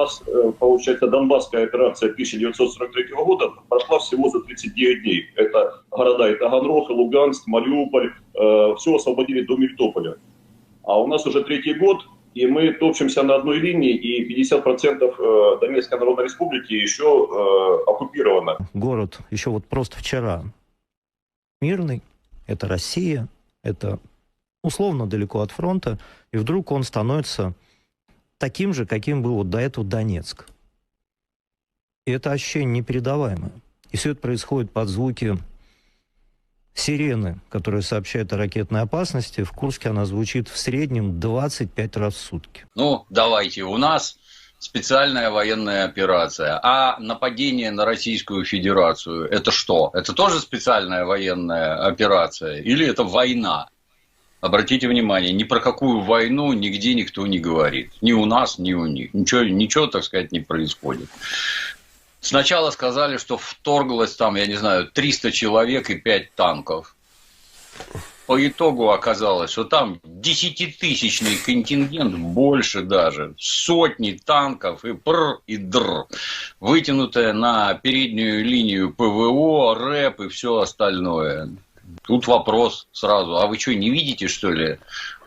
Нас, э, получается, Донбасская операция 1943 года прошла всего за 39 дней. Это города и Таганрог, и Луганск, Мариуполь. все освободили до Мелитополя. А у нас уже третий год, и мы топчемся на одной линии, и 50% э, Донецкой Народной Республики еще э, оккупировано. Город еще вот просто вчера мирный, это Россия, это условно далеко от фронта, и вдруг он становится таким же, каким был вот до этого Донецк. И это ощущение непередаваемое. И все это происходит под звуки сирены, которая сообщает о ракетной опасности. В Курске она звучит в среднем 25 раз в сутки. Ну, давайте, у нас специальная военная операция. А нападение на Российскую Федерацию – это что? Это тоже специальная военная операция? Или это война? Обратите внимание, ни про какую войну нигде никто не говорит. Ни у нас, ни у них. Ничего, ничего так сказать, не происходит. Сначала сказали, что вторглось там, я не знаю, 300 человек и 5 танков. По итогу оказалось, что там десятитысячный контингент, больше даже, сотни танков и пр, и др, вытянутая на переднюю линию ПВО, РЭП и все остальное. Тут вопрос сразу, а вы что, не видите, что ли,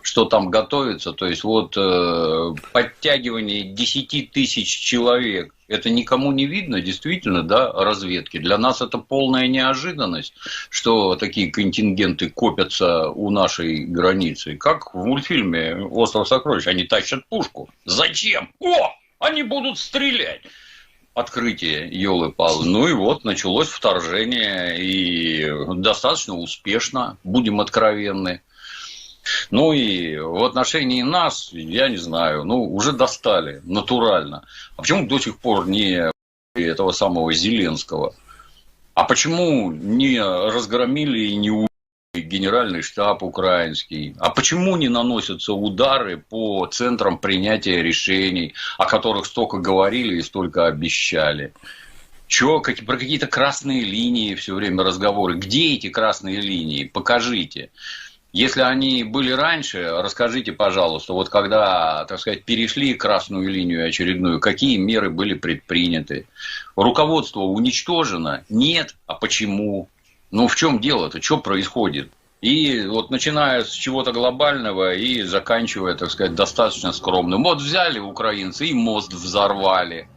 что там готовится? То есть, вот э, подтягивание 10 тысяч человек, это никому не видно, действительно, да, разведки. Для нас это полная неожиданность, что такие контингенты копятся у нашей границы. Как в мультфильме «Остров сокровищ», они тащат пушку. Зачем? О, они будут стрелять открытие елы-палы. Ну и вот началось вторжение, и достаточно успешно, будем откровенны. Ну и в отношении нас, я не знаю, ну уже достали, натурально. А почему до сих пор не этого самого Зеленского? А почему не разгромили и не генеральный штаб украинский. А почему не наносятся удары по центрам принятия решений, о которых столько говорили и столько обещали? Чё, как, про какие-то красные линии все время разговоры. Где эти красные линии? Покажите. Если они были раньше, расскажите, пожалуйста, вот когда, так сказать, перешли красную линию очередную, какие меры были предприняты? Руководство уничтожено? Нет. А почему? Ну, в чем дело-то? Что происходит? И вот начиная с чего-то глобального и заканчивая, так сказать, достаточно скромным. Вот взяли украинцы и мост взорвали.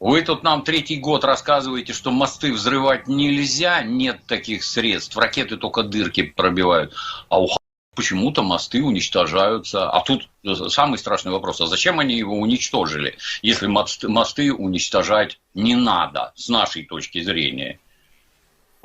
Вы тут нам третий год рассказываете, что мосты взрывать нельзя, нет таких средств, ракеты только дырки пробивают. А у почему-то мосты уничтожаются. А тут самый страшный вопрос, а зачем они его уничтожили, если мосты уничтожать не надо, с нашей точки зрения?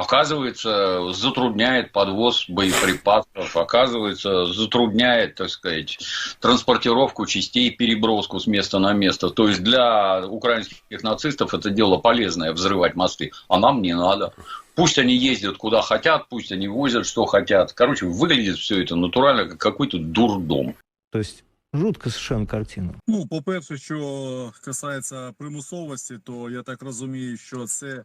оказывается, затрудняет подвоз боеприпасов, оказывается, затрудняет, так сказать, транспортировку частей, переброску с места на место. То есть для украинских нацистов это дело полезное, взрывать мосты, а нам не надо. Пусть они ездят куда хотят, пусть они возят что хотят. Короче, выглядит все это натурально, как какой-то дурдом. То есть Жутка совершенно картина. Ну, по-перше, що касається примусовості, то я так розумію, що це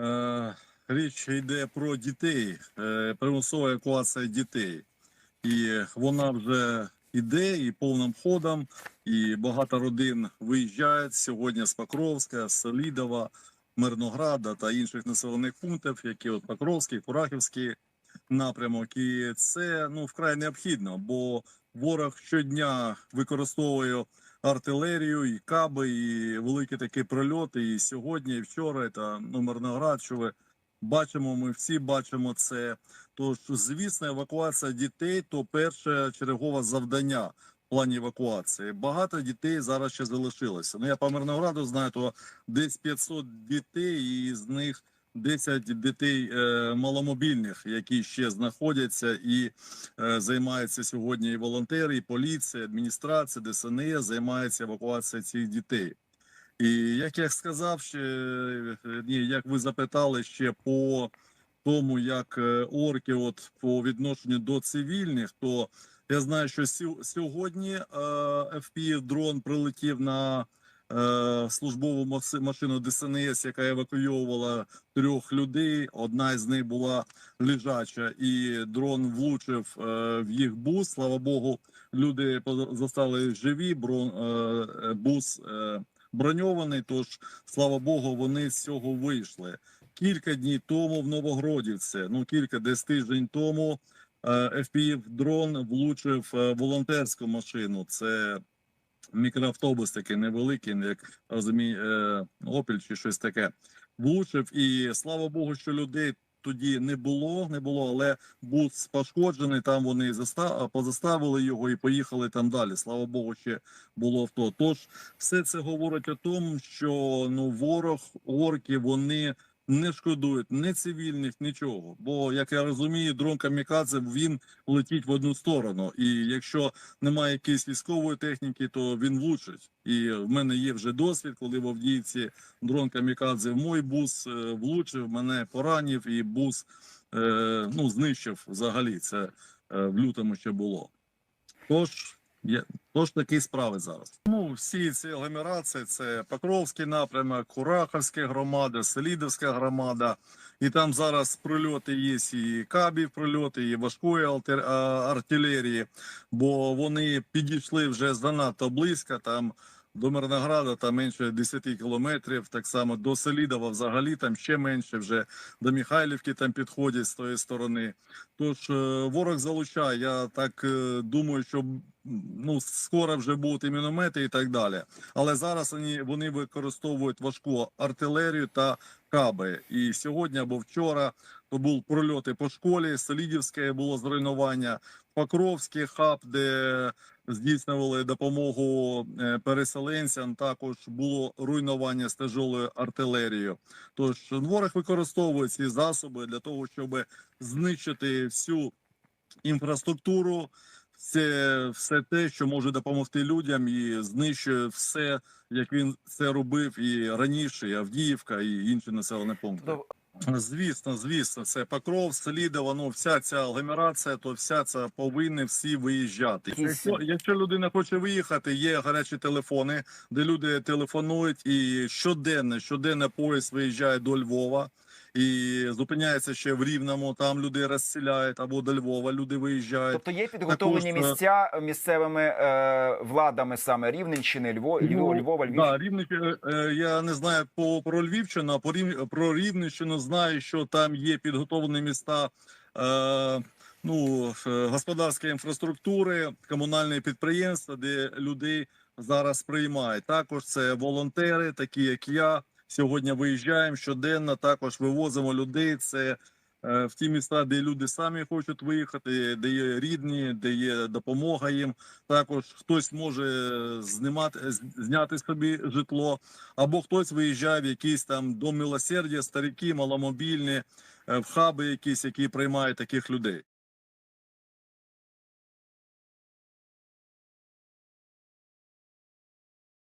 е, річ йде про дітей, е, примусова евакуація дітей, і вона вже йде і повним ходом. І багато родин виїжджають сьогодні з Покровська, з Солідова, Мирнограда та інших населених пунктів, які от Покровський, Курахівський напрямок. І це ну вкрай необхідно, бо ворог щодня використовує артилерію, і каби, і великі такі прильоти. І сьогодні, і вчора, та ну, Мирноград, що ви бачимо, ми всі бачимо це. Тож, звісно, евакуація дітей то перше чергове завдання. Плані евакуації багато дітей зараз ще залишилося. Ну я по Мирнограду знаю, то десь 500 дітей, і з них 10 дітей е, маломобільних, які ще знаходяться і е, займаються сьогодні. І волонтери, і поліція, і адміністрація, ДСНС займаються евакуацією цих дітей. І як я сказав, ще ні, як ви запитали ще по тому, як е, орки, от по відношенню до цивільних, то я знаю, що сьогодні е, fpv дрон прилетів на е, службову машину ДСНС, яка евакуйовувала трьох людей. Одна з них була лежача, і дрон влучив е, в їх бус. Слава Богу, люди зостали живі. Е, е, бус е, броньований. Тож, слава Богу, вони з цього вийшли. Кілька днів тому в Новогродівці, ну кілька десь тиждень тому, е, FPV дрон влучив е, волонтерську машину. Це мікроавтобус такий невеликий, як розуміє, е, Опіль чи щось таке. Влучив, і слава Богу, що людей тоді не було, не було, але був пошкоджений. Там вони заста- позаставили його і поїхали там далі. Слава Богу, ще було авто. Тож все це говорить о тому, що ну ворог, орки, вони не шкодують ні цивільних, нічого. Бо як я розумію, дрон камікадзе він летить в одну сторону. І якщо немає якоїсь військової техніки, то він влучить. І в мене є вже досвід, коли в Авдіївці дрон камікадзе в мой бус е, влучив, мене поранив, і бус е, ну, знищив взагалі. Це е, в лютому ще було. Тож, є, тож такі справи зараз. Ну, всі ці агломерації це Покровський напрямок, Курахівська громада, Селідовська громада. І там зараз прильоти є і кабів прильоти, і важкої артилерії, бо вони підійшли вже занадто близько. Там до Мирнограда там менше 10 кілометрів. Так само до Селідова взагалі там ще менше. Вже до Михайлівки там підходять з тої сторони. Тож е, ворог залучає. Я так е, думаю, що ну скоро вже будуть і міномети і так далі. Але зараз вони, вони використовують важку артилерію та каби. І сьогодні або вчора то був прольоти по школі. Селідівське було зруйнування. Покровський хаб, де здійснювали допомогу е, переселенцям. Також було руйнування з тяжолою артилерією. Тож ворог використовує ці засоби для того, щоб знищити всю інфраструктуру, все, все те, що може допомогти людям, і знищує все, як він це робив і раніше, і Авдіївка, і інші населені пункти. Звісно, звісно, це Покров, Селідово, ну вся ця агломерація, то вся ця повинні всі виїжджати. Якщо, якщо людина хоче виїхати, є гарячі телефони, де люди телефонують, і щоденно, щоденно поїзд виїжджає до Львова. І зупиняється ще в Рівному, там люди розселяють, або до Львова люди виїжджають. Тобто є підготовлені Також, е, місця місцевими е, владами саме Рівненщини, Львова, Львова, Львова, Львів. Ну, Да, Рівненщина, е, я не знаю по про Львівщину, а по Рів, про Рівненщину знаю, що там є підготовлені міста. Е, Ну, е, господарської інфраструктури, комунальні підприємства, де людей зараз приймають. Також це волонтери, такі як я. Сьогодні виїжджаємо щоденно. Також вивозимо людей. Це е, в ті міста, де люди самі хочуть виїхати, де є рідні, де є допомога їм. Також хтось може знімати зняти собі житло, або хтось виїжджає в якийсь там дом милосердя, старики, маломобільні, е, в хаби якісь, які приймають таких людей.